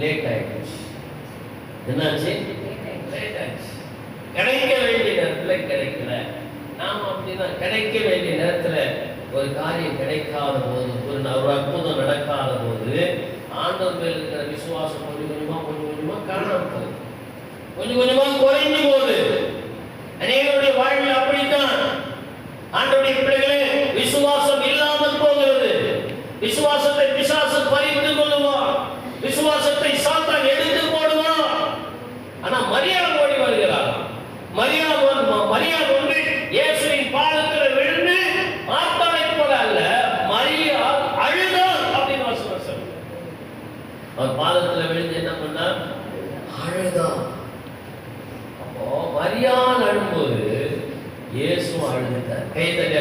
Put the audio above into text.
Late ஆயிடுச்சு என்னாச்சு? Late ஆயிடுச்சு கிடைக்க வேண்டிய நேரத்தில் கிடைக்கல. நாம் அப்படிதான். கிடைக்க வேண்டிய நேரத்தில் ஒரு காரியம் கிடைக்காத போது ஒரு ஒரு அற்புதம் நடக்காத போது ஆண்டவர் மேல் இருக்கிற விசுவாசம் கொஞ்சம் கொஞ்சமாக கொஞ்சம் கொஞ்சமாக காணாம போகுது. கொஞ்சம் கொஞ்சமாக குறைந்து போகுது. அநேகருடைய வாழ்வில் அப்படித்தான். ஆண்டவருடைய பிள்ளைகளே விசுவாசம் இல்லாமல் போகிறது. விசுவாசத்தை பிசாசு பறித்து கொள்ளுவார் மரியாதை ஓடி வருகிறார். மரியாதை மரியாதை வந்து இயேசுவின் பாதத்தில் விழுந்து ஆத்தானை போல அல்ல மரியா அழுதாள் அப்படின்னு வசனம் சொல்லுது அவர் பாதத்தில் விழுந்து என்ன பண்ணார்? அழுதான் அப்போ மரியாதை அழும்போது இயேசு அழுதுட்டார். கை தட்டி